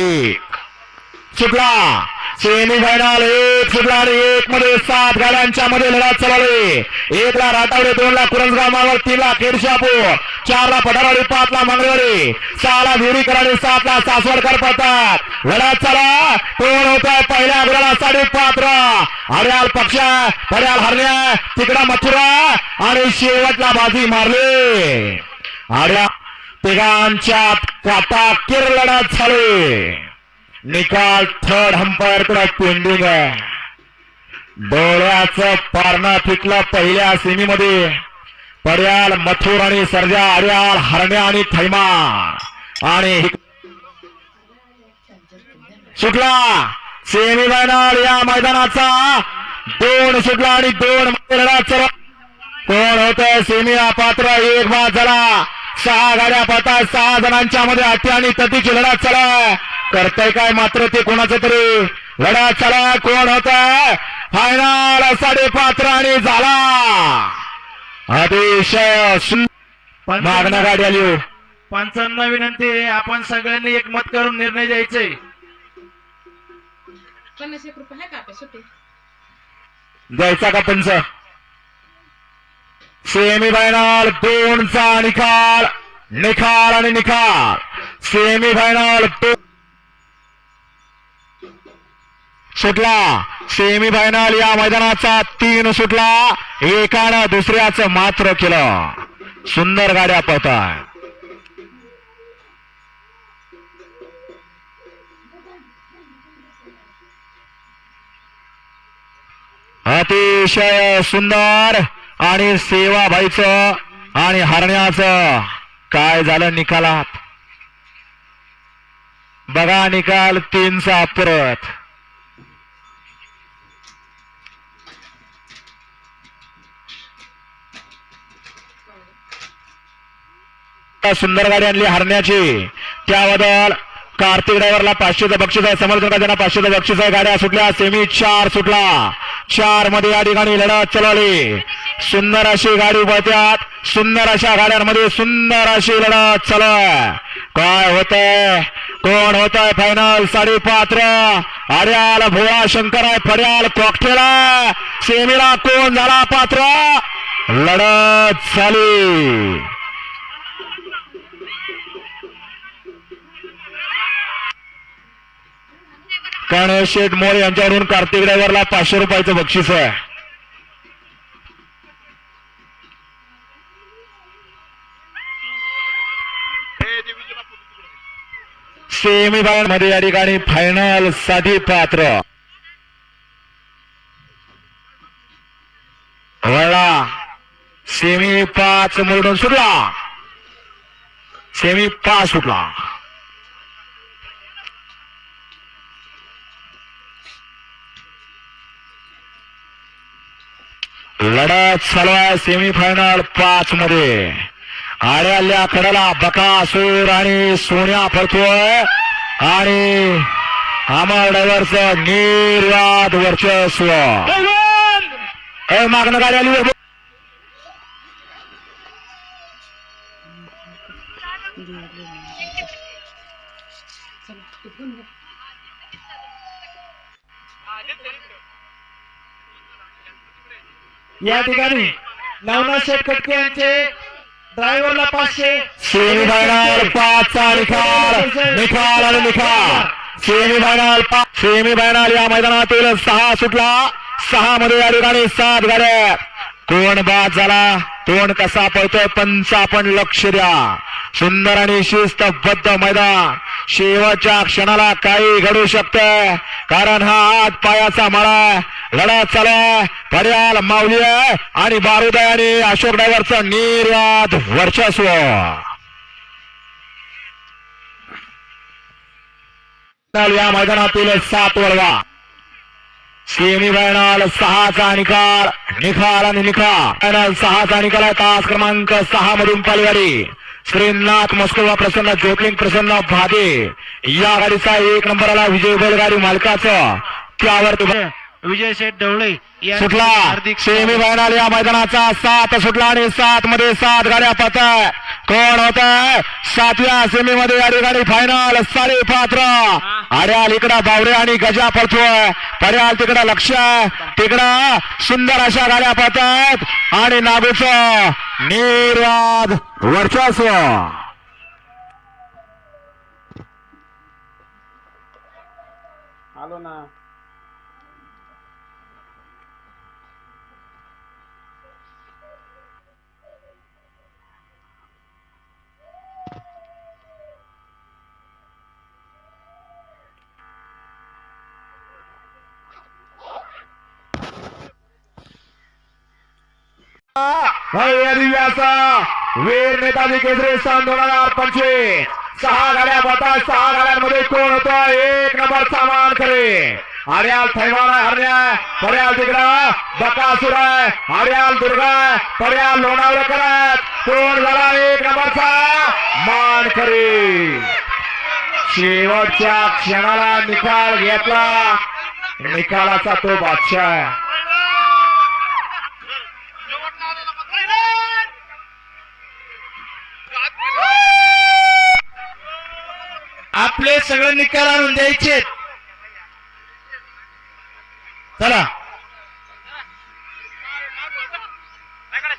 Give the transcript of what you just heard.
एक. चुकला. Semi final एक चुकला आणि एक मध्ये सात गाड्यांच्या मध्ये लढा चालवली एक ला राटावडे दोन ला कुरंजगाव मावळ तीन ला खेडशापूर चार ला पठारवाडी पाच ला मंगळवाडी सहा ला विहिरीकर आणि सात ला सासवडकर पडतात लढा चला कोण होत आहे पहिल्या गुराला साडे पात्रा हरयाल पक्षा हरयाल हरण्या तिकडा मथुरा आणि शेवटला बाजी मारली. हरिया तिघांच्या काटाकीर लढत झाली. निकाल थर्ड हंपायरकडे पेंडिंग आहे. डोळ्याचं पारणं फिटलं पहिल्या सेमीमध्ये. पर्याल मथुर आणि सर्जा आर्याल हरण्या आणि थैमा. आणि सुटला. सेमी फायनल या मैदानाचा. दोन सुटला आणि दोन मध्ये चला कोण होत? सेमी पात्र एक बाद झाला. सहा गाड्या पळतात सहा जणांच्या मध्ये अटी आणि तटीची लढत चला करताय काय मात्र ते कोणाचं तरी? लढत चला कोण होत फायनल साडेपात्र आणि झाला. अतिशय मागणं गाडी आली हो. पंचांना विनंती आहे. आपण सगळ्यांनी एकमत करून निर्णय द्यायचे. द्यायचा का पंच? सेमी फायनल दोनचा निकाल निकाल आणि निकाल सेमी फायनल सुटला सेमी फायनल या मैदानाचा तीन सुटला एकानं दुसऱ्याचं मात्र केलं. सुंदर गाड्या पळताय. अतिशय सुंदर. आणि सेवाबाईचं आणि हरण्याचं. काय झालं निकालात? बघा निकाल तीनचा परत. सुंदर गाडी आणली हरण्याची. त्याबद्दल कार्तिक ड्रायव्हरला पाचशेचं बक्षीस आहे समर्थन त्यांना पाचशेचं बक्षीस आहे गाड्या सुटल्या सेमी चार सुटला. चारमध्ये या ठिकाणी लढत चालवली. सुंदर अशी गाडी पळत्यात सुंदर अशा गाड्यांमध्ये सुंदर अशी लढत चालू आहे काय होतंय? कोण होत आहे फायनल साडेपात्र अर्याल भोळा शंकर आहे फर्याल कॉकटेल सेमीला कोण झाला पात्र? लढत झाली. गणेश शेठ मोर यांच्याकडून कार्तिक ड्रायव्हरला पाचशे रुपयाचं बक्षीस आहे. सेमी फायनलमध्ये या ठिकाणी फायनलसाठी पात्र. वळला सेमी पाच मोडून सुटला. सेमी पाच सुटला. लढत चालू आहे सेमीफायनल पाच मध्ये. आड्याल्या कडाला बकासूर आणि सोन्या फळतोय आणि अमर ड्रायव्हरचं निर्वाद वर्चस्व. मागणं गाडी आली. या ठिकाणी नवनाथ शेठ खटके यांचे ड्रायव्हरला पाचशे. सेमी फायनल पाचचा निकाल निकाल आणि निकाल सेमी फायनल पाच सेमीफायनल या मैदानातील सहा सुटला. सहा मध्ये या ठिकाणी सात गाड्या कोण बाद झाला. कोण कसा पळतोय पंच आपण लक्ष द्या. सुंदर आणि शिस्तबद्ध मैदान. शेवटच्या क्षणाला काही घडू शकत. कारण हा आत पायाचा मळा लढा लढत चालू आहे पर्याल माऊली आणि बारूद आणि अशोक ड्रायव्हरचं निर्यात वर्चस्व. या मैदानातील सात वळवा. सेमी फायनल सहाचा निकाल. निकाल आणि निकाल फायनल सहाचा निकाल आहे. तास क्रमांक सहा मधून पालवाडी श्रीनाथ मस्कोवा प्रसन्न ज्योतिलिंग प्रसन्न भादे. या गाडीचा एक नंबर आला. विजय बैलगाडी मालकाचं. त्यावर तुम्ही विजय शेठ ढवळे सुटला. हार्दिक सेमी फायनल या मैदानाचा सात सुटला आणि सात मध्ये सात गाड्या पळताय कोण होत सातव्या सेमी मध्ये या ठिकाणी फायनल साडे पात्र. अड्याल इकडं बावरे आणि गजा पळतोय. पर्याल तिकडं लक्ष. तिकडं सुंदर अशा गाड्या पळतायत आणि नागूच निर्वाद वर्चस्व. आलो ना. वीर नेताजी केसरी सन दोन हजार पंचवीस. सहा गाड्या बता सहा गाड्यांमध्ये कोण होता? एक नंबर सामान करे हरियाल थैमान आहे हरण्या पर्याल तिकडं. बकासूर आहे. हरियाल दुर्गा आहे, पर्याल लोणावळकर आहेत. कोण झाला एक नंबरचा? मान करे शेवटच्या क्षणाला निकाल घेतला. निकालाचा तो बादशाह आहे आपले सगळे निकाल आणून द्यायचे चला.